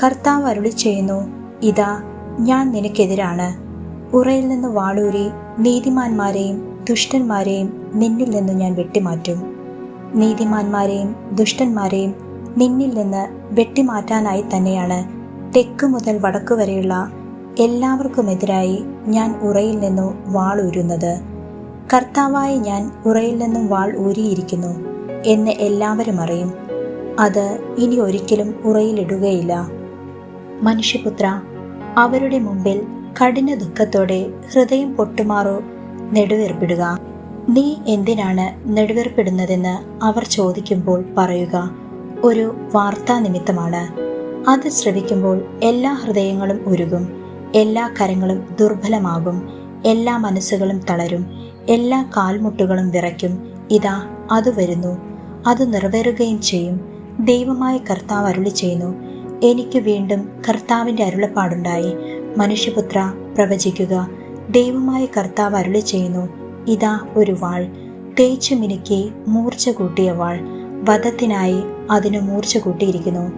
കർത്താവ് അരുളി ചെയ്യുന്നു ഇതാ ഞാൻ നിനക്കെതിരാണ്. ഉറയിൽ നിന്ന് വാളൂരി നീതിമാന്മാരെയും ദുഷ്ടന്മാരെയും നിന്നിൽ നിന്ന് ഞാൻ വെട്ടിമാറ്റും. നീതിമാന്മാരെയും ദുഷ്ടന്മാരെയും നിന്നിൽ നിന്ന് വെട്ടിമാറ്റാനായി തന്നെയാണ് തെക്ക് മുതൽ വടക്കു വരെയുള്ള എല്ലാവർക്കുമെതിരായി ഞാൻ ഉറയിൽ നിന്നു വാൾ ഊരുന്നത്. കർത്താവായി ഞാൻ ഉറയിൽ നിന്നും വാൾ ഊരിയിരിക്കുന്നു എന്ന് എല്ലാവരും അറിയും. അത് ഇനി ഒരിക്കലും ഉറയിലിടുകയില്ല മനുഷ്യപുത്ര അവരുടെ മുമ്പിൽ കഠിന ദുഃഖത്തോടെ ഹൃദയം പൊട്ടുമാറോ നെടുവേർപ്പിടുക. നീ എന്തിനാണ് നെടുവേർപ്പിടുന്നതെന്ന് അവർ ചോദിക്കുമ്പോൾ പറയുക. ഒരു വാർത്താ നിമിത്തമാണ്. അത് ശ്രവിക്കുമ്പോൾ എല്ലാ ഹൃദയങ്ങളും ഉരുകും എല്ലാ കരങ്ങളും ദുർബലമാകും എല്ലാ മനസ്സുകളും തളരും എല്ലാ കാൽമുട്ടുകളും വിറയ്ക്കും. ഇതാ അത് വരുന്നു. അത് നിറവേറുകയും ചെയ്യും. ദൈവമായ കർത്താവ് അരുളി ചെയ്യുന്നു എനിക്ക് വീണ്ടും കർത്താവിന്റെ അരുളപ്പാടുണ്ടായി. മനുഷ്യപുത്ര പ്രവചിക്കുക. ദൈവമായ കർത്താവ് അരുളി ചെയ്യുന്നു ഇതാ ഒരു വാൾ. തേച്ചു മിനുക്കി മൂർച്ച കൂട്ടിയ വാൾ. വധത്തിനായി അതിന് മൂർച്ച കൂട്ടിയിരിക്കുന്നു.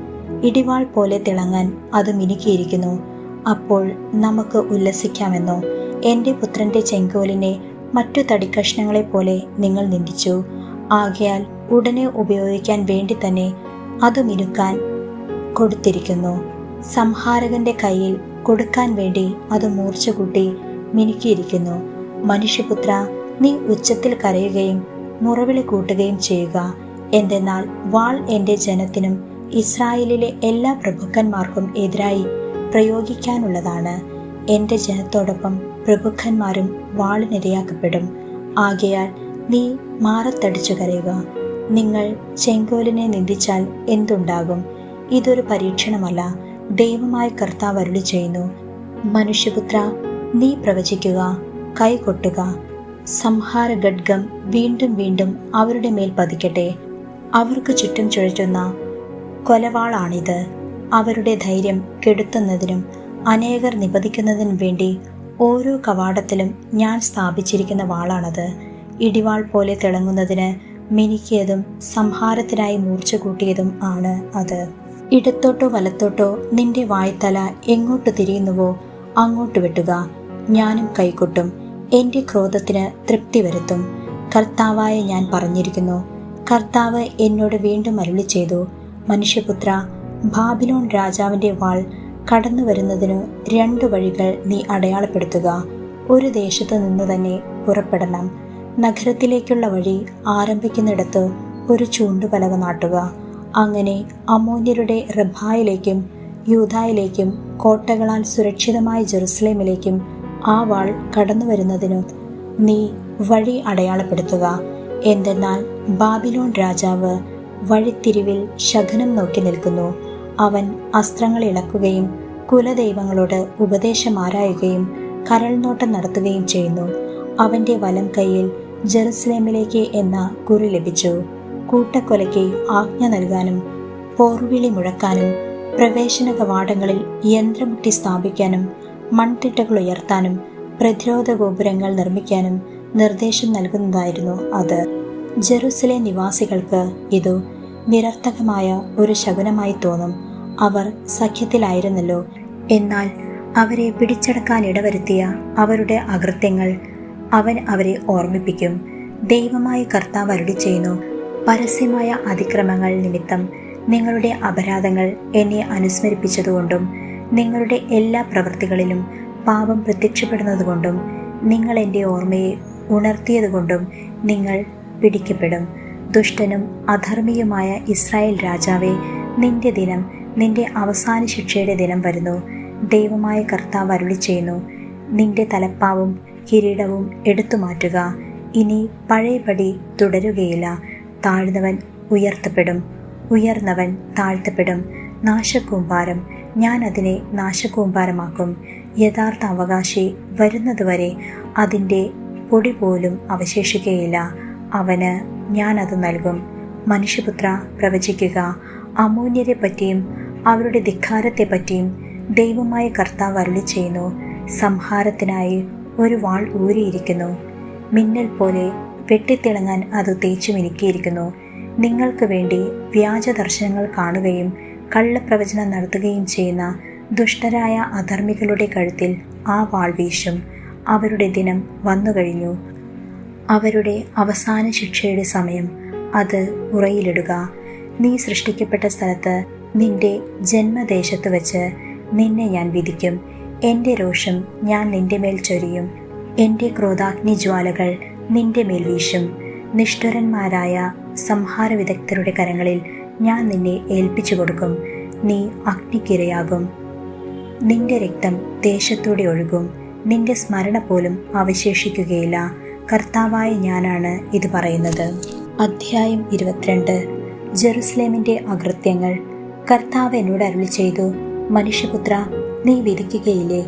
ഇടിവാൾ പോലെ തിളങ്ങാൻ അത് മിനുക്കിയിരിക്കുന്നു. അപ്പോൾ നമുക്ക് ഉല്ലസിക്കാമെന്നോ? എന്റെ പുത്രന്റെ ചെങ്കോലിനെ മറ്റു തടിക്കഷ്ണങ്ങളെ പോലെ നിങ്ങൾ നിന്ദിച്ചു. ആകയാൽ ഉടനെ ഉപയോഗിക്കാൻ വേണ്ടി തന്നെ അത് മിനുക്കാൻ കൊടുത്തിരിക്കുന്നു. സംഹാരകന്റെ കയ്യിൽ കൊടുക്കാൻ വേണ്ടി അത് മൂർച്ച കൂട്ടി മിനുക്കിയിരിക്കുന്നു. മനുഷ്യപുത്ര നീ ഉച്ചത്തിൽ കരയുകയും മുറവിളി കൂട്ടുകയും ചെയ്യുക. എന്തെന്നാൽ വാൾ എന്റെ ജനത്തിനും ഇസ്രായേലിലെ എല്ലാ പ്രഭുക്കന്മാർക്കും എതിരായി പ്രയോഗിക്കാനുള്ളതാണ്. എന്റെ ജനത്തോടൊപ്പം പ്രഭുക്കന്മാരും വാളിനിരയാക്കപ്പെടും. ആകയാൽ നീ മാറത്തടിച്ചു കരയുക നിങ്ങൾ ചെങ്കോലിനെ നിന്ദിച്ചാൽ എന്തുണ്ടാകും? ഇതൊരു പരീക്ഷണമല്ല. ദൈവമായ കർത്താവ് അരുളി ചെയ്യുന്നു. മനുഷ്യപുത്ര നീ പ്രവചിക്കുക കൈകൊട്ടുക. സംഹാര ഖഡ്ഗം വീണ്ടും വീണ്ടും അവരുടെ മേൽ പതിക്കട്ടെ. അവർക്ക് ചുറ്റും ചുഴറ്റുന്ന കൊലവാളാണിത്. അവരുടെ ധൈര്യം കെടുത്തുന്നതിനും അനേകർ നിപതിക്കുന്നതിനും വേണ്ടി ഓരോ കവാടത്തിലും ഞാൻ സ്ഥാപിച്ചിരിക്കുന്ന വാളാണത്. ഇടിവാൾ പോലെ തിളങ്ങുന്നതിന് മിനുക്കിയതും സംഹാരത്തിനായി മൂർച്ച കൂട്ടിയതും ആണ് അത്. ഇടത്തോട്ടോ വലത്തോട്ടോ നിന്റെ വായ്ത്തല എങ്ങോട്ട് തിരിയുന്നുവോ അങ്ങോട്ട് വെട്ടുക. ഞാനും കൈകൊട്ടും. എന്റെ ക്രോധത്തിന് തൃപ്തി വരുത്തും. കർത്താവായ ഞാൻ പറഞ്ഞിരിക്കുന്നു. കർത്താവ് എന്നോട് വീണ്ടും അരുളി ചെയ്തു മനുഷ്യപുത്ര ബാബിലോൺ രാജാവിന്റെ വാൾ കടന്നു വരുന്നതിനു രണ്ടു വഴികൾ നീ അടയാളപ്പെടുത്തുക. ഒരു ദേശത്ത് നിന്ന് തന്നെ പുറപ്പെടണം. നഗരത്തിലേക്കുള്ള വഴി ആരംഭിക്കുന്നിടത്ത് ഒരു ചൂണ്ടുപലക നാട്ടുക. അങ്ങനെ അമോന്യരുടെ റബായിലേക്കും യൂതായിലേക്കും കോട്ടകളാൽ സുരക്ഷിതമായ ജെറുസലേമിലേക്കും ആ വാൾ കടന്നു വരുന്നതിനു നീ വഴി അടയാളപ്പെടുത്തുക. എന്തെന്നാൽ ബാബിലോൺ രാജാവ് വഴിത്തിരിവിൽ ശകനം നോക്കി നിൽക്കുന്നു. അവൻ അസ്ത്രങ്ങൾ ഇളക്കുകയും കുലദൈവങ്ങളോട് ഉപദേശം ആരായുകയും കരൾനോട്ടം നടത്തുകയും ചെയ്യുന്നു. അവന്റെ വലം കൈയിൽ ജെറുസലേമിലേക്ക് എന്ന കുറി ലഭിച്ചു. കൂട്ടക്കൊലയ്ക്ക് ആജ്ഞ നൽകാനും പോർവിളി മുഴക്കാനും പ്രവേശന കവാടങ്ങളിൽ യന്ത്രമുട്ടി സ്ഥാപിക്കാനും മൺതിട്ടകൾ ഉയർത്താനും പ്രതിരോധ ഗോപുരങ്ങൾ നിർമ്മിക്കാനും നിർദ്ദേശം നൽകുന്നതായിരുന്നു അത്. ജെറുസലേം നിവാസികൾക്ക് ഇതു നിരർത്ഥകമായ ഒരു ശകുനമായി തോന്നും. അവർ സഖ്യത്തിലായിരുന്നല്ലോ. എന്നാൽ അവരെ പിടിച്ചടക്കാൻ ഇടവരുത്തിയ അവരുടെ അകൃത്യങ്ങൾ അവൻ അവരെ ഓർമ്മിപ്പിക്കും. ദൈവമായ കർത്താവ് അരുളി ചെയ്യുന്നു പരസ്യമായ അതിക്രമങ്ങൾ നിമിത്തം നിങ്ങളുടെ അപരാധങ്ങൾ എന്നെ അനുസ്മരിപ്പിച്ചതുകൊണ്ടും നിങ്ങളുടെ എല്ലാ പ്രവൃത്തികളിലും പാപം പ്രത്യക്ഷപ്പെടുന്നതുകൊണ്ടും നിങ്ങൾ എന്റെ ഓർമ്മയെ ഉണർത്തിയതുകൊണ്ടും നിങ്ങൾ പിടിക്കപ്പെടും. ദുഷ്ടനും അധർമ്മിയുമായ ഇസ്രായേൽ രാജാവെ നിന്റെ ദിനം നിന്റെ അവസാന ശിക്ഷയുടെ ദിനം വരുന്നു. ദൈവമായ കർത്താവ് അരുളി ചെയ്യുന്നു നിന്റെ തലപ്പാവും കിരീടവും എടുത്തു മാറ്റുക ഇനി പഴയപടി തുടരുകയില്ല. താഴ്ന്നവൻ ഉയർത്തപ്പെടും. ഉയർന്നവൻ താഴ്ത്തപ്പെടും. നാശക്കൂമ്പാരം ഞാൻ അതിനെ നാശകൂമ്പാരമാക്കും. യഥാർത്ഥ അവകാശി വരുന്നതുവരെ അതിന്റെ പൊടി പോലും അവശേഷിക്കുകയില്ല. അവന് ഞാൻ അത് നൽകും. മനുഷ്യപുത്ര പ്രവചിക്കുക. അമൂന്യരെ പറ്റിയും അവരുടെ ധിക്കാരത്തെ പറ്റിയും ദൈവമായ കർത്താവ് അരുളി ചെയ്യുന്നു സംഹാരത്തിനായി ഒരു വാൾ ഊരിയിരിക്കുന്നു. മിന്നൽ പോലെ വെട്ടിത്തിളങ്ങാൻ അത് തേച്ചു മിനുക്കിയിരിക്കുന്നു. നിങ്ങൾക്ക് വേണ്ടി വ്യാജ ദർശനങ്ങൾ കാണുകയും കള്ളപ്രവചനം നടത്തുകയും ചെയ്യുന്ന ദുഷ്ടരായ അധർമ്മികളുടെ കഴുത്തിൽ ആ വാൾ വീശും. അവരുടെ ദിനം വന്നുകഴിഞ്ഞു അവരുടെ അവസാന ശിക്ഷയുടെ സമയം അത് ഉറയിലിടുക. നീ സൃഷ്ടിക്കപ്പെട്ട സ്ഥലത്ത് നിന്റെ ജന്മദേശത്ത് വച്ച് നിന്നെ ഞാൻ വിധിക്കും. എന്റെ രോഷം ഞാൻ നിന്റെ മേൽ ചൊരിയും. എന്റെ ക്രോധാഗ്നി ജ്വാലകൾ നിന്റെ മേൽവീശും നിഷ്ഠുരന്മാരായ സംഹാര വിദഗ്ധരുടെ കരങ്ങളിൽ ഞാൻ നിന്നെ ഏൽപ്പിച്ചു കൊടുക്കും. നീ അഗ്നിക്കിരയാകും. നിന്റെ രക്തം ദേശത്തൂടെ ഒഴുകും. നിന്റെ സ്മരണ പോലും അവശേഷിക്കുകയില്ല. കർത്താവായ ഞാനാണ് ഇത് പറയുന്നത്. അധ്യായം ഇരുപത്തിരണ്ട്. ജെറുസലേമിന്റെ അകൃത്യങ്ങൾ. കർത്താവ് എന്നോട് അരുളി ചെയ്തു മനുഷ്യപുത്ര നീ വിധിക്കുകയില്ലേ?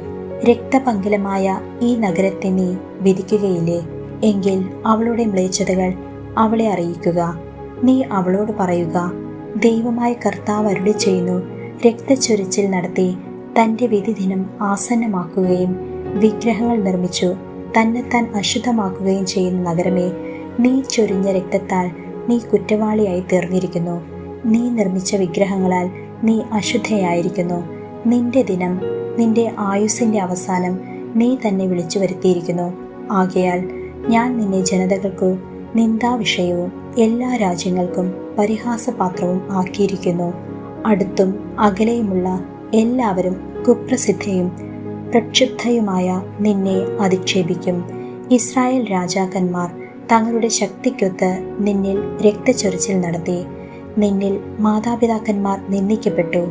രക്തപങ്കിലമായ ഈ നഗരത്തെ നീ വിധിക്കുകയില്ലേ? എങ്കിൽ അവളുടെ മ്ലേച്ഛതകൾ അവളെ അറിയിക്കുക. നീ അവളോട് പറയുക ദൈവമായ കർത്താവ് അരുളി ചെയ്യുന്നു രക്തച്ചൊരിച്ചിൽ നടത്തി തന്റെ വിധിദിനം ആസന്നമാക്കുകയും വിഗ്രഹങ്ങൾ നിർമ്മിച്ചു തന്നെത്താൻ അശുദ്ധമാക്കുകയും ചെയ്യുന്ന നഗരമേ നീ ചൊരിഞ്ഞ രക്തത്താൽ നീ കുറ്റവാളിയായി തീർന്നിരിക്കുന്നു. നീ നിർമ്മിച്ച വിഗ്രഹങ്ങളാൽ നീ അശുദ്ധയായിരിക്കുന്നു. നിന്റെ ദിനം നിന്റെ ആയുസിന്റെ അവസാനം നീ തന്നെ വിളിച്ചു വരുത്തിയിരിക്കുന്നു. ആകയാൽ ഞാൻ നിന്നെ ജനതകൾക്കു നിന്ദാവിഷയവും എല്ലാ രാജ്യങ്ങൾക്കും പരിഹാസപാത്രവും ആക്കിയിരിക്കുന്നു. അടുത്തും അകലെയുമുള്ള എല്ലാവരും കുപ്രസിദ്ധയും പ്രക്ഷുബ്ധയുമായ നിന്നെ അധിക്ഷേപിക്കും. ഇസ്രായേൽ രാജാക്കന്മാർ തങ്ങളുടെ ശക്തിക്കൊത്ത് നിന്നിൽ രക്തച്ചൊരിച്ചിൽ നടത്തി. നിന്നിൽ മാതാപിതാക്കന്മാർ നിന്ദിക്കപ്പെട്ടു.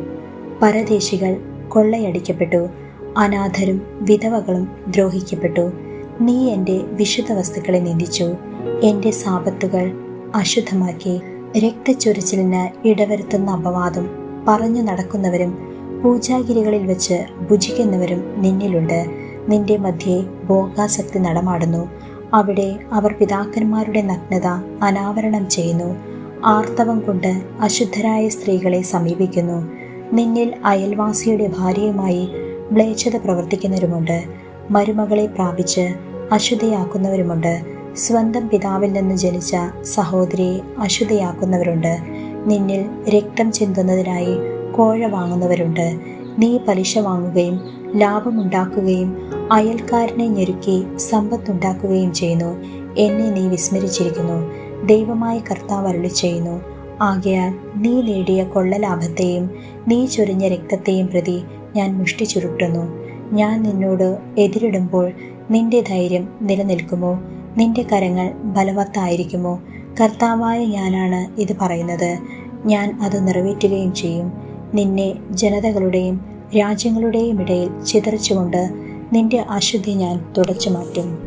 പരദേശികൾ കൊള്ളയടിക്കപ്പെട്ടു. അനാഥരും വിധവകളും ദ്രോഹിക്കപ്പെട്ടു. നീ എന്റെ വിശുദ്ധ വസ്തുക്കളെ നിന്ദിച്ചു. എന്റെ സാപത്തുകൾ അശുദ്ധമാക്കി. രക്തച്ചൊരിച്ചിലിന് ഇടവരുത്തുന്ന അപവാദം പറഞ്ഞു നടക്കുന്നവരും പൂജാഗിരികളിൽ വെച്ച് ഭുജിക്കുന്നവരും നിന്നിലുണ്ട്. നിന്റെ മധ്യേ ഭോഗാസക്തി നടമാടുന്നു. അവിടെ അവർ പിതാക്കന്മാരുടെ നഗ്നത അനാവരണം ചെയ്യുന്നു. ആർത്തവം കൊണ്ട് അശുദ്ധരായ സ്ത്രീകളെ സമീപിക്കുന്നു. നിന്നിൽ അയൽവാസിയുടെ ഭാര്യയുമായി മ്ലേച്ഛത പ്രവർത്തിക്കുന്നവരുമുണ്ട്. മരുമകളെ പ്രാപിച്ച് അശുദ്ധയാക്കുന്നവരുമുണ്ട്. സ്വന്തം പിതാവിൽ നിന്ന് ജനിച്ച സഹോദരിയെ അശുദ്ധയാക്കുന്നവരുണ്ട്. നിന്നിൽ രക്തം ചിന്തുന്നതിനായി കോഴ വാങ്ങുന്നവരുണ്ട്. നീ പലിശ വാങ്ങുകയും ലാഭമുണ്ടാക്കുകയും അയൽക്കാരനെ ഞെരുക്കി സമ്പത്തുണ്ടാക്കുകയും ചെയ്യുന്നു. എന്നെ നീ വിസ്മരിച്ചിരിക്കുന്നു. ദൈവമായ കർത്താവ് അരുളി ചെയ്യുന്നു ആകയാൽ നീ നേടിയ കൊള്ളലാഭത്തെയും നീ ചൊരിഞ്ഞ രക്തത്തെയും പ്രതി ഞാൻ മുഷ്ടി ചുരുട്ടുന്നു. ഞാൻ നിന്നോട് എതിരിടുമ്പോൾ നിന്റെ ധൈര്യം നിലനിൽക്കുമോ? നിന്റെ കരങ്ങൾ ബലവത്തായിരിക്കുമോ? കർത്താവായ ഞാനാണ് ഇത് പറയുന്നത്. ഞാൻ അത് നിറവേറ്റുകയും ചെയ്യും. നിന്നെ ജനതകളുടെയും രാജ്യങ്ങളുടെയും ഇടയിൽ ചിതറിച്ചുകൊണ്ട് നിന്റെ അശുദ്ധി ഞാൻ തുടച്ചു മാറ്റും.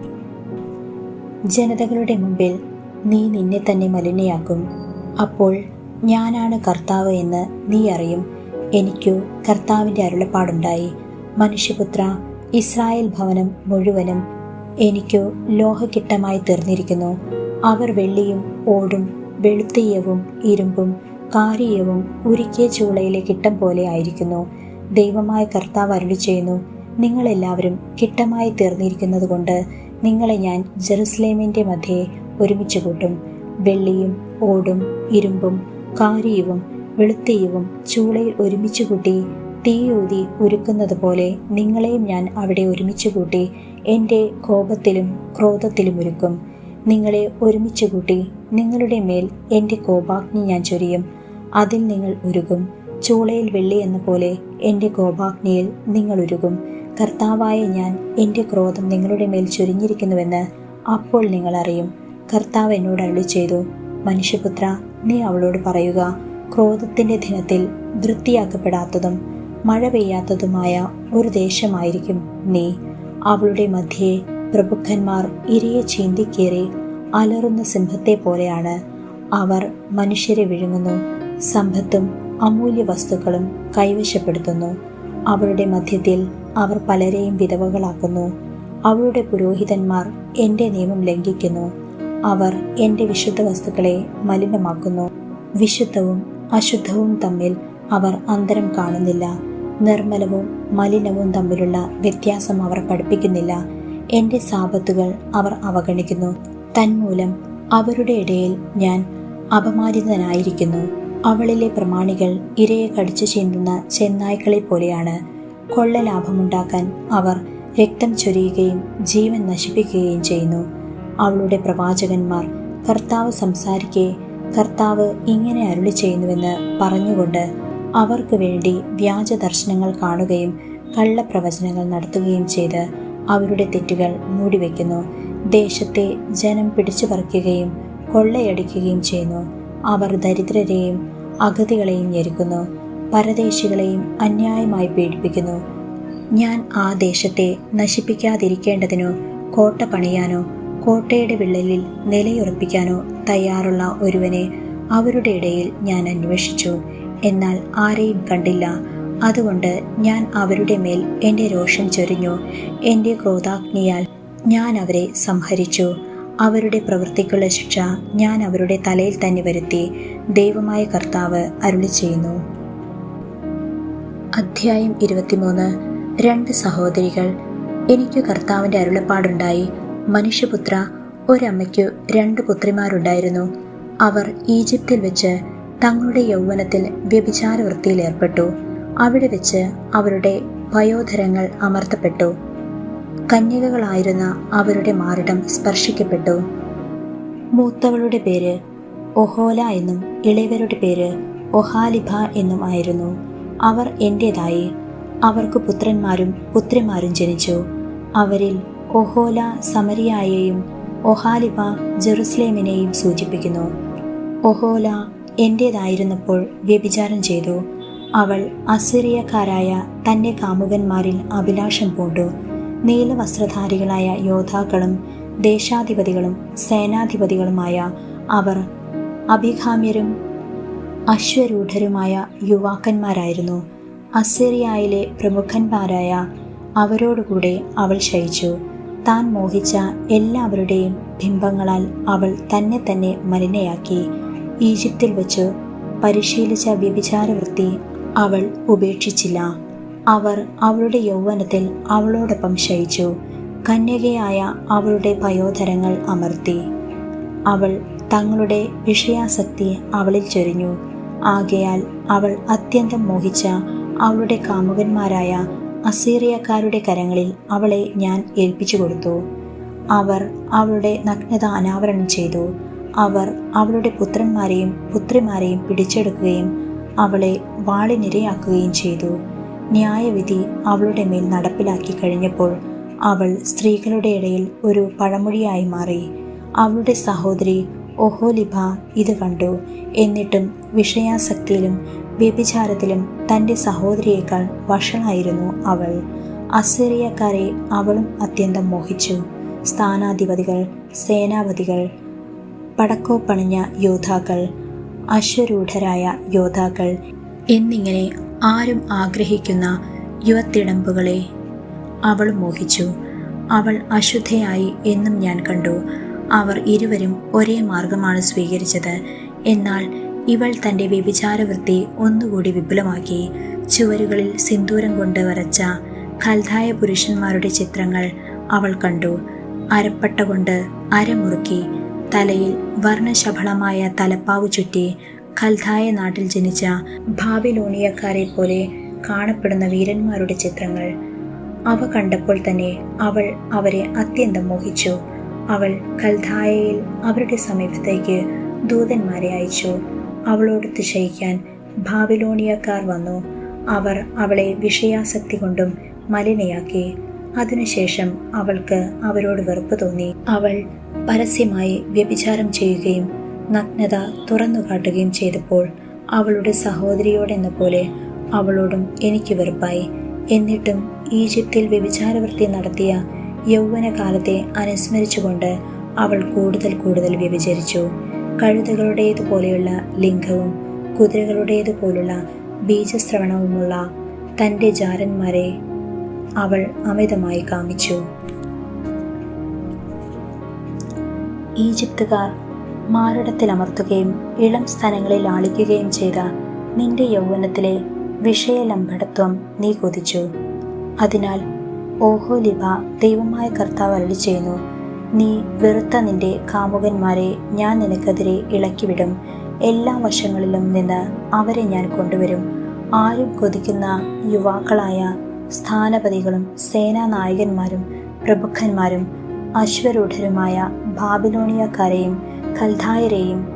ജനതകളുടെ മുമ്പിൽ നീ നിന്നെ തന്നെ മലിനയാക്കും. അപ്പോൾ ഞാനാണ് കർത്താവ് എന്ന് നീ അറിയും. എനിക്കു കർത്താവിന്റെ അരുളപ്പാടുണ്ടായി. മനുഷ്യപുത്ര ഇസ്രായേൽ ഭവനം മുഴുവനും എനിക്കു ലോഹകിട്ടമായി തീർന്നിരിക്കുന്നു. അവർ വെള്ളിയും ഓടും വെളുത്തീയവും ഇരുമ്പും കാരീയവും ഉരുക്കിയ ചൂളയിലെ കിട്ടം പോലെ ആയിരിക്കുന്നു. ദൈവമായ കർത്താവ് അരുളി ചെയ്യുന്നു നിങ്ങളെല്ലാവരും കിട്ടമായി തീർന്നിരിക്കുന്നത് കൊണ്ട് നിങ്ങളെ ഞാൻ ജെറുസലേമിന്റെ മധ്യേ ഒരുമിച്ച് കൂട്ടും. വെള്ളിയും ഓടും ഇരുമ്പും കാരിയവും വെളുത്തീയവും ചൂളയിൽ ഒരുമിച്ച് കൂട്ടി തീയൂതി ഉരുക്കുന്നത് പോലെ നിങ്ങളെയും ഞാൻ അവിടെ ഒരുമിച്ച് കൂട്ടി എന്റെ കോപത്തിലും ക്രോധത്തിലും ഒരുക്കും നിങ്ങളെ ഒരുമിച്ച് കൂട്ടി നിങ്ങളുടെ മേൽ എന്റെ കോപാഗ്നി ഞാൻ ചൊരിയും. അതിൽ നിങ്ങൾ ഉരുകും. ചൂളയിൽ വെള്ളി എന്ന പോലെ എന്റെ കോപാഗ്നിയിൽ നിങ്ങൾ ഉരുകും. കർത്താവായ ഞാൻ എന്റെ ക്രോധം നിങ്ങളുടെ മേൽ ചൊരിഞ്ഞിരിക്കുന്നുവെന്ന് അപ്പോൾ നിങ്ങൾ അറിയും. കർത്താവ് എന്നോട് അരുളി ചെയ്തു മനുഷ്യപുത്ര നീ അവളോട് പറയുക ക്രോധത്തിന്റെ ദിനത്തിൽ വൃത്തിയാക്കപ്പെടാത്തതും മഴ പെയ്യാത്തതുമായ ഒരു ദേശമായിരിക്കും നീ. അവളുടെ മധ്യേ പ്രഭുക്കന്മാർ ഇരയെ ചീന്തിക്കേറി അലറുന്ന സിംഹത്തെ പോലെയാണ് അവർ മനുഷ്യരെ വിഴുങ്ങുന്നു. സമ്പത്തും അമൂല്യ വസ്തുക്കളും കൈവശപ്പെടുത്തുന്നു. അവളുടെ മധ്യത്തിൽ അവർ പലരെയും വിധവകളാക്കുന്നു. അവളുടെ പുരോഹിതന്മാർ എന്റെ നിയമം ലംഘിക്കുന്നു. അവർ എന്റെ വിശുദ്ധ വസ്തുക്കളെ മലിനമാക്കുന്നു. വിശുദ്ധവും അശുദ്ധവും തമ്മിൽ അവർ അന്തരം കാണുന്നില്ല. നിർമ്മലവും മലിനവും തമ്മിലുള്ള വ്യത്യാസം അവർ പഠിപ്പിക്കുന്നില്ല. എന്റെ സാപത്തുകൾ അവർ അവഗണിക്കുന്നു. തന്മൂലം അവരുടെ ഇടയിൽ ഞാൻ അപമാനിതനായിരിക്കുന്നു. അവളിലെ പ്രമാണികൾ ഇരയെ കടിച്ചു ചീന്തുന്ന ചെന്നായ്ക്കളെ പോലെയാണ്. കൊള്ള ലാഭമുണ്ടാക്കാൻ അവർ രക്തം ചൊരിയുകയും ജീവൻ നശിപ്പിക്കുകയും ചെയ്യുന്നു. അവളുടെ പ്രവാചകന്മാർ കർത്താവ് സംസാരിക്കെ കർത്താവ് ഇങ്ങനെ അരുളി ചെയ്യുന്നുവെന്ന് പറഞ്ഞുകൊണ്ട് അവർക്ക് വേണ്ടി വ്യാജ ദർശനങ്ങൾ കാണുകയും കള്ളപ്രവചനങ്ങൾ നടത്തുകയും ചെയ്ത് അവരുടെ തെറ്റുകൾ മൂടിവെക്കുന്നു. ദേശത്തെ ജനം പിടിച്ചു പറിക്കുകയും കൊള്ളയടിക്കുകയും ചെയ്യുന്നു. അവർ ദരിദ്രരെയും അഗതികളെയും ഞെരുക്കുന്നു. പരദേശികളെയും അന്യായമായി പീഡിപ്പിക്കുന്നു. ഞാൻ ആ ദേശത്തെ നശിപ്പിക്കാതിരിക്കേണ്ടതിനോ കോട്ട പണിയാനോ കോട്ടയുടെ വിള്ളലിൽ നിലയുറപ്പിക്കാനോ തയ്യാറുള്ള ഒരുവനെ അവരുടെ ഇടയിൽ ഞാൻ അന്വേഷിച്ചു. എന്നാൽ ആരെയും കണ്ടില്ല. അതുകൊണ്ട് ഞാൻ അവരുടെ മേൽ എന്റെ രോഷം ചൊരിഞ്ഞു. എന്റെ ക്രോധാഗ്നിയാൽ ഞാൻ അവരെ സംഹരിച്ചു. അവരുടെ പ്രവൃത്തിക്കുള്ള ശിക്ഷ ഞാൻ അവരുടെ തലയിൽ തന്നെ വരുത്തി. ദൈവമായ കർത്താവ് അരുളി ചെയ്യുന്നു അധ്യായം ഇരുപത്തിമൂന്ന്. രണ്ട് സഹോദരികൾ. എനിക്ക് കർത്താവിന്റെ അരുളപ്പാടുണ്ടായി. മനുഷ്യപുത്ര ഒരമ്മയ്ക്കു രണ്ട് പുത്രിമാരുണ്ടായിരുന്നു. അവർ ഈജിപ്തിൽ വെച്ച് തങ്ങളുടെ യൗവനത്തിൽ വ്യഭിചാര വൃത്തിയിൽ ഏർപ്പെട്ടു അവിടെ വെച്ച് അവരുടെ വയോധരങ്ങൾ അമർത്തപ്പെട്ടു. കന്യകകളായിരുന്ന അവരുടെ മാറിടം സ്പർശിക്കപ്പെട്ടു. മൂത്തവളുടെ പേര് ഒഹോല എന്നും ഇളയവരുടെ പേര് ഒഹാലിഭ എന്നും ആയിരുന്നു. അവർ എന്റേതായി അവർക്ക് പുത്രന്മാരും പുത്രിമാരും ജനിച്ചു. അവരിൽ ഒഹോല സമരിയായെയും ഒഹാലിബ ജെറുസലേമിനെയും സൂചിപ്പിക്കുന്നു. ഒഹോല എന്റേതായിരുന്നപ്പോൾ വ്യഭിചാരം ചെയ്തു. അവൾ അസിറിയക്കാരായ തന്റെ കാമുകന്മാരിൽ അഭിലാഷം പൂണ്ടു. നീലവസ്ത്രധാരികളായ യോദ്ധാക്കളും ദേശാധിപതികളും സേനാധിപതികളുമായ അവർ അഭികാമ്യരും അശ്വരൂഢരുമായ യുവാക്കന്മാരായിരുന്നു. അസിറിയായിലെ പ്രമുഖന്മാരായ അവരോടുകൂടെ അവൾ ശയിച്ചു. താൻ മോഹിച്ച എല്ലാവരുടെയും ബിംബങ്ങളാൽ അവൾ തന്നെ തന്നെ മലിനയാക്കി. ഈജിപ്തിൽ വച്ച് പരിശീലിച്ച വ്യഭിചാരവൃത്തി അവൾ ഉപേക്ഷിച്ചില്ല. അവർ അവളുടെ യൗവനത്തിൽ അവളോടൊപ്പം ശയിച്ചു. കന്യകയായ അവളുടെ പയോധരങ്ങൾ അമർത്തി. അവൾ തങ്ങളുടെ വിഷയാസക്തി അവളിൽ ചൊരിഞ്ഞു. ആകയാൽ അവൾ അത്യന്തം മോഹിച്ച അവളുടെ കാമുകന്മാരായ അസീറിയക്കാരുടെ കരങ്ങളിൽ അവളെ ഞാൻ ഏൽപ്പിച്ചു കൊടുത്തു അവർ അവളുടെ നഗ്നത അനാവരണം ചെയ്തു. അവർ അവളുടെ പുത്രന്മാരെയും പുത്രിമാരെയും പിടിച്ചെടുക്കുകയും അവളെ വാളിനിരയാക്കുകയും ചെയ്തു. ന്യായവിധി അവളുടെ മേൽ നടപ്പിലാക്കി കഴിഞ്ഞപ്പോൾ അവൾ സ്ത്രീകളുടെ ഇടയിൽ ഒരു പഴമൊഴിയായി മാറി. അവളുടെ സഹോദരി ഒഹോലിഭ ഇത് കണ്ടു. എന്നിട്ടും വിഷയാസക്തിയിലും വ്യഭിചാരത്തിലും തന്റെ സഹോദരിയേക്കാൾ വഷളായിരുന്നു അവൾ. അസീറിയക്കാരെ അവളും അത്യന്തം മോഹിച്ചു. സ്ഥാനാധിപതികൾ സേനാപതികൾ പടക്കോപ്പണിഞ്ഞ യോദ്ധാക്കൾ അശ്വരൂഢരായ യോദ്ധാക്കൾ എന്നിങ്ങനെ ആരും ആഗ്രഹിക്കുന്ന യുവത്തിടമ്പുകളെ അവൾ മോഹിച്ചു. അവൾ അശുദ്ധയായി എന്നും ഞാൻ കണ്ടു. അവർ ഇരുവരും ഒരേ മാർഗമാണ് സ്വീകരിച്ചത്. എന്നാൽ ഇവൾ തന്റെ വ്യഭിചാരവൃത്തി ഒന്നുകൂടി വിപുലമാക്കി. ചുവരുകളിൽ സിന്ദൂരം കൊണ്ട് വരച്ച കൽതായ പുരുഷന്മാരുടെ ചിത്രങ്ങൾ അവൾ കണ്ടു. അരപ്പട്ട കൊണ്ട് അരമുറുക്കി തലയിൽ വർണശബളമായ തലപ്പാവ് ചുറ്റി ഖൽദായ നാട്ടിൽ ജനിച്ച ഭാവിലോണിയക്കാരെ പോലെ കാണപ്പെടുന്ന വീരന്മാരുടെ ചിത്രങ്ങൾ. അവ കണ്ടപ്പോൾ തന്നെ അവൾ അവരെ അത്യന്തം മോഹിച്ചു. അവൾ കൽധായയിൽ അവരുടെ സമീപത്തേക്ക് ദൂതന്മാരെ അയച്ചു. അവളോടൊത്ത് ശയിക്കാൻ ബാബിലോണിയക്കാർ വന്നു. അവർ അവളെ വിഷയാസക്തി കൊണ്ടും മലിനയാക്കി. അതിനുശേഷം അവൾക്ക് അവരോട് വെറുപ്പ് തോന്നി. അവൾ പരസ്യമായി വ്യഭിചാരം ചെയ്യുകയും നഗ്നത തുറന്നു കാട്ടുകയും ചെയ്തപ്പോൾ അവളുടെ സഹോദരിയോടെന്ന പോലെ അവളോടും എനിക്ക് വെറുപ്പായി. എന്നിട്ടും ഈജിപ്തിൽ വ്യഭിചാരവൃത്തി നടത്തിയ യൗവനകാലത്തെ അനുസ്മരിച്ചുകൊണ്ട് അവൾ കൂടുതൽ കൂടുതൽ വ്യഭിചരിച്ചു. കഴുതകളുടേതുപോലെയുള്ള ലിംഗവും കുതിരകളുടേതുപോലുള്ള ബീജശ്രവണവുമുള്ള തന്റെ ജാരന്മാരെ അവൾ അമിതമായി കാമിച്ചു. ഈജിപ്തുകാർ മാറിടത്തിലമർത്തുകയും ഇളം സ്ഥലങ്ങളിൽ ആളിക്കുകയും ചെയ്ത നിന്റെ യൗവനത്തിലെ വിഷയലംബടത്വം നീ കൊതിച്ചു. അതിനാൽ ഓഹോലിബ ദൈവമായ കർത്താവ് അരളി ചെയ്യുന്നു നീ വെറുത്ത നിന്റെ കാമുകന്മാരെ ഞാൻ നിനക്കെതിരെ ഇളക്കിവിടും. എല്ലാ വശങ്ങളിലും നിന്ന് അവരെ ഞാൻ കൊണ്ടുവരും. ആരും കൊതിക്കുന്ന യുവാക്കളായ സ്ഥാനപതികളും സേനാനായകന്മാരും പ്രഭുക്കന്മാരും അശ്വരൂഢരുമായ ബാബിലോണിയക്കാരെയും കൽധായരെയും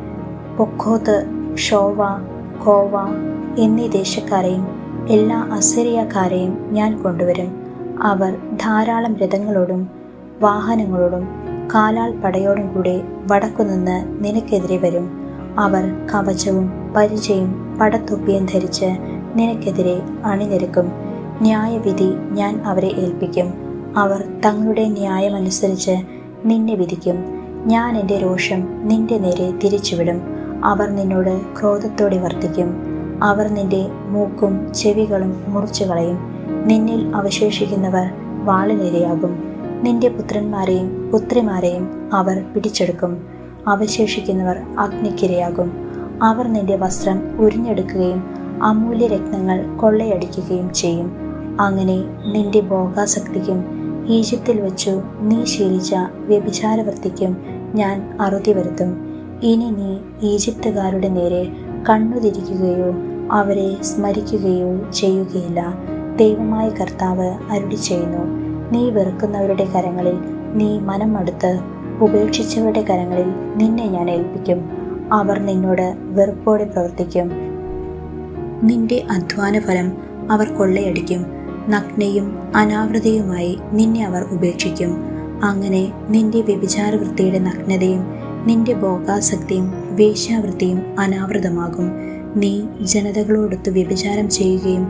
പൊക്കോത്ത് ഷോവ കോവ എന്നീ ദേശക്കാരെയും എല്ലാ അസരിയക്കാരെയും ഞാൻ കൊണ്ടുവരും. അവർ ധാരാളം രഥങ്ങളോടും വാഹനങ്ങളോടും കാലാൽ പടയോടും കൂടെ വടക്കുനിന്ന് നിനക്കെതിരെ വരും. അവർ കവചവും പരിചയും പടത്തൊപ്പിയും ധരിച്ച് നിനക്കെതിരെ അണിനിരക്കും. ന്യായവിധി ഞാൻ അവരെ ഏൽപ്പിക്കും. അവർ തങ്ങളുടെ ന്യായമനുസരിച്ച് നിന്നെ വിധിക്കും. ഞാൻ എന്റെ രോഷം നിന്റെ നേരെ തിരിച്ചുവിടും. അവർ നിന്നോട് ക്രോധത്തോടെ വർദ്ധിക്കും അവർ നിന്റെ മൂക്കും ചെവികളും മുറിച്ചു കളയും. നിന്നിൽ അവശേഷിക്കുന്നവർ വാളിനിരയാകും. നിന്റെ പുത്രന്മാരെയും പുത്രിമാരെയും അവർ പിടിച്ചെടുക്കും. അവശേഷിക്കുന്നവർ അഗ്നിക്കിരയാകും. അവർ നിന്റെ വസ്ത്രം ഉരിഞ്ഞെടുക്കുകയും അമൂല്യ രത്നങ്ങൾ കൊള്ളയടിക്കുകയും ചെയ്യും. അങ്ങനെ നിന്റെ ഭോഗാസക്തിക്കും ഈജിപ്തിൽ വെച്ചു നീ ശീലിച്ച വ്യഭിചാരവൃത്തിക്കും ഞാൻ അറുതി വരുത്തും. ഇനി നീ ഈജിപ്തുകാരുടെ നേരെ കണ്ണുതിരിക്കുകയോ അവരെ സ്മരിക്കുകയോ ചെയ്യുകയില്ല. ദൈവമായ കർത്താവ് അരുടി ചെയ്യുന്നു. നീ വെറുക്കുന്നവരുടെ കരങ്ങളിൽ നീ മനം അടുത്ത് ഉപേക്ഷിച്ചവരുടെ കരങ്ങളിൽ നിന്നെ ഞാൻ ഏൽപ്പിക്കും. അവർ നിന്നോട് വെറുപ്പോടെ പ്രവർത്തിക്കും. നിന്റെ അധ്വാന ഫലം അവർ കൊള്ളയടിക്കും. നഗ്നയും അനാവൃതയുമായി നിന്നെ അവർ ഉപേക്ഷിക്കും. അങ്ങനെ നിന്റെ വ്യഭിചാരവൃത്തിയുടെ നഗ്നതയും നിന്റെ ഭോഗാസക്തിയും വേശ്യാവൃത്തിയും അനാവൃതമാകും. നീ ജനതകളോടൊത്ത് വ്യഭിചാരം ചെയ്യുകയും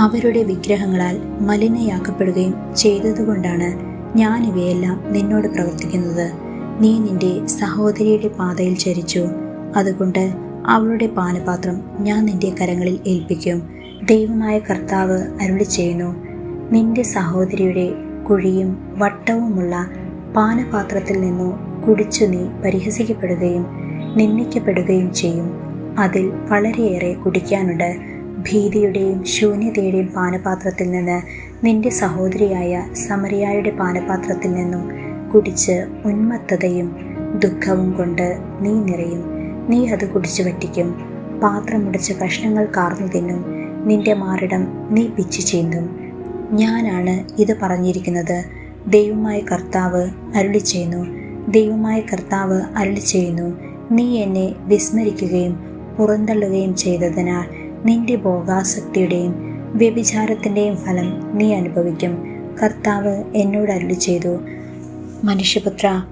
അവരുടെ വിഗ്രഹങ്ങളാൽ മലിനയാക്കപ്പെടുകയും ചെയ്തതുകൊണ്ടാണ് ഞാൻ ഇവയെല്ലാം നിന്നോട് പ്രവർത്തിക്കുന്നത്. നീ നിന്റെ സഹോദരിയുടെ പാതയിൽ ചരിച്ചു. അതുകൊണ്ട് അവളുടെ പാനപാത്രം ഞാൻ നിന്റെ കരങ്ങളിൽ ഏൽപ്പിക്കും. ദൈവമായ കർത്താവ് അരുളി ചെയ്യുന്നു. നിന്റെ സഹോദരിയുടെ കുഴിയും വട്ടവുമുള്ള പാനപാത്രത്തിൽ നിന്നു കുടിച്ചു നീ പരിഹസിക്കപ്പെടുകയും നിന്ദിക്കപ്പെടുകയും ചെയ്യും. അതിൽ വളരെയേറെ കുടിക്കാനുണ്ട്. ഭീതിയുടെയും ശൂന്യതയുടെയും പാനപാത്രത്തിൽ നിന്ന് നിന്റെ സഹോദരിയായ സമരിയായുടെ പാനപാത്രത്തിൽ നിന്നും കുടിച്ച് ഉന്മത്തതയും ദുഃഖവും കൊണ്ട് നീ നിറയും. നീ അത് കുടിച്ചു പറ്റിക്കും പാത്രമുടിച്ച് കഷ്ണങ്ങൾ കാർന്നു തിന്നും. നിന്റെ മാറിടം നീ പിച്ചു ചീന്തും ഞാനാണ് ഇത് പറഞ്ഞിരിക്കുന്നത്. ദൈവമായ കർത്താവ് അരുളി ചെയ്യുന്നു. ദൈവമായ കർത്താവ് അരുളി ചെയ്യുന്നു. നീ എന്നെ വിസ്മരിക്കുകയും പുറന്തള്ളുകയും ചെയ്തതിനാൽ നിന്റെ ഭോഗാസക്തിയുടെയും വ്യഭിചാരത്തിന്റെയും ഫലം നീ അനുഭവിക്കും. കർത്താവ് എന്നോട് അരുളി ചെയ്തു. മനുഷ്യപുത്ര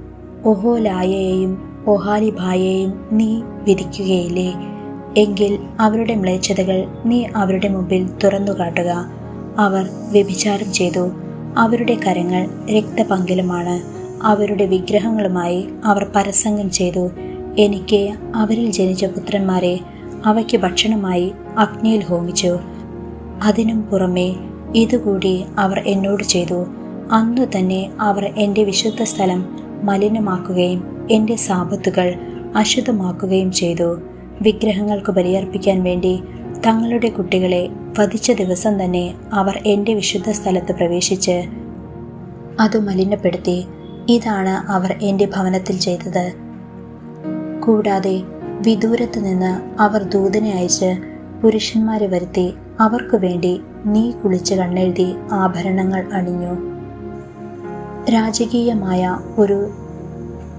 ഒഹോലായയെയും ഒഹാലിഭായയെയും നീ വിധിക്കുകയില്ലേ? എങ്കിൽ അവരുടെ മ്ലേച്ഛതകൾ നീ അവരുടെ മുമ്പിൽ തുറന്നു കാട്ടുക. അവർ വ്യഭിചാരം ചെയ്തു. അവരുടെ കരങ്ങൾ രക്തപങ്കിലുമാണ്. അവരുടെ വിഗ്രഹങ്ങളുമായി അവർ പരസംഗം ചെയ്തു. എനിക്ക് അവരിൽ ജനിച്ച പുത്രന്മാരെ അവയ്ക്ക് ഭക്ഷണമായി അഗ്നിയിൽ ഹോമിച്ചു. അതിനും പുറമെ ഇതുകൂടി അവർ എന്നോട് ചെയ്തു. അന്നു തന്നെ അവർ എന്റെ വിശുദ്ധ സ്ഥലം മലിനമാക്കുകയും എന്റെ സാപത്തുകൾ അശുദ്ധമാക്കുകയും ചെയ്തു. വിഗ്രഹങ്ങൾക്ക് ബലിയർപ്പിക്കാൻ വേണ്ടി തങ്ങളുടെ കുട്ടികളെ വധിച്ച ദിവസം തന്നെ അവർ എന്റെ വിശുദ്ധ സ്ഥലത്ത് പ്രവേശിച്ച് അത് മലിനപ്പെടുത്തി. ഇതാണ് അവർ എന്റെ ഭവനത്തിൽ ചെയ്തത്. കൂടാതെ വിദൂരത്ത് നിന്ന് അവർ ദൂതനെ അയച്ച് പുരുഷന്മാരെ വരുത്തി അവർക്കു വേണ്ടി നീ കുളിച്ച് കണ്ണെഴുതി ആഭരണങ്ങൾ അണിഞ്ഞു. രാജകീയമായ ഒരു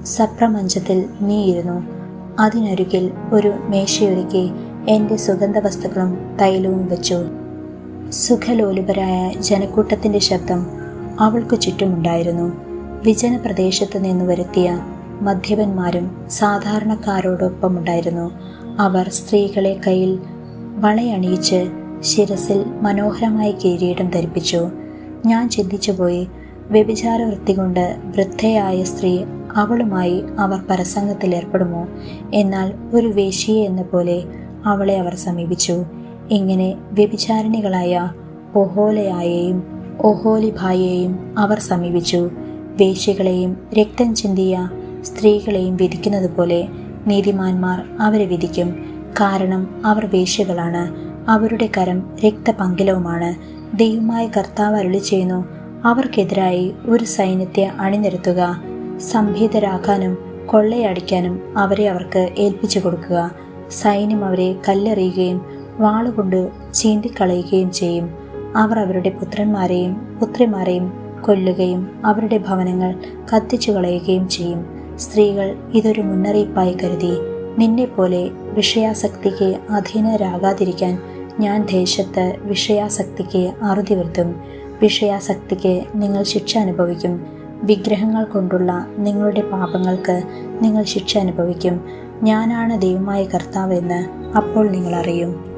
സപ്രമഞ്ചത്തിൽ നീയിരുന്നു അതിനരുകിൽ ഒരു മേശയൊരുക്കി എന്റെ സുഗന്ധ വസ്തുക്കളും തൈലവും വെച്ചു. സുഖലോലുപരായ ജനക്കൂട്ടത്തിന്റെ ശബ്ദം അവൾക്ക് ചുറ്റുമുണ്ടായിരുന്നു. വിജന പ്രദേശത്ത് നിന്ന് വരുത്തിയ മദ്യപന്മാരും സാധാരണക്കാരോടൊപ്പമുണ്ടായിരുന്നു. അവർ സ്ത്രീകളെ കയ്യിൽ വളയണിയിച്ച് ശിരസിൽ മനോഹരമായ കിരീടം ധരിപ്പിച്ചു. ഞാൻ ചിന്തിച്ചുപോയി. വ്യഭിചാര വൃത്തി കൊണ്ട് വൃദ്ധയായ സ്ത്രീ അവളുമായി അവർ പരസംഗത്തിൽ ഏർപ്പെടുമോ? എന്നാൽ ഒരു വേശിയെ എന്ന പോലെ അവളെ അവർ സമീപിച്ചു. ഇങ്ങനെ വ്യഭിചാരിണികളായ ഒഹോലയായെയും ഒഹോലിഭായെയും അവർ സമീപിച്ചു. വേശികളെയും രക്തം ചിന്തിയ സ്ത്രീകളെയും വിധിക്കുന്നത് പോലെ നീതിമാന്മാർ അവരെ വിധിക്കും. കാരണം അവർ വേശികളാണ് അവരുടെ കരം രക്തപങ്കിലവുമാണ്. ദൈവമായ കർത്താവ് അരുളി ചെയ്യുന്നു അവർക്കെതിരായി ഒരു സൈന്യത്തെ അണിനിരത്തുക. സംഭീതരാക്കാനും കൊള്ളയടിക്കാനും അവരെ അവർക്ക് ഏൽപ്പിച്ചു കൊടുക്കുക. സൈന്യം അവരെ കല്ലെറിയുകയും വാളുകൊണ്ട് ചീന്തിക്കളയുകയും ചെയ്യും. അവർ അവരുടെ പുത്രന്മാരെയും പുത്രിമാരെയും കൊല്ലുകയും അവരുടെ ഭവനങ്ങൾ കത്തിച്ചു കളയുകയും ചെയ്യും. സ്ത്രീകൾ ഇതൊരു മുന്നറിയിപ്പായി കരുതി നിന്നെപ്പോലെ വിഷയാസക്തിക്ക് അധീനരാകാതിരിക്കാൻ ഞാൻ ദേശത്ത് വിഷയാസക്തിക്ക് അറുതി വരുത്തും. വിഷയാസക്തിക്ക് നിങ്ങൾ ശിക്ഷ അനുഭവിക്കും. വിഗ്രഹങ്ങൾ കൊണ്ടുള്ള നിങ്ങളുടെ പാപങ്ങൾക്ക് നിങ്ങൾ ശിക്ഷ അനുഭവിക്കും. ഞാനാണ് ദൈവമായ കർത്താവെന്ന് അപ്പോൾ നിങ്ങൾ അറിയും.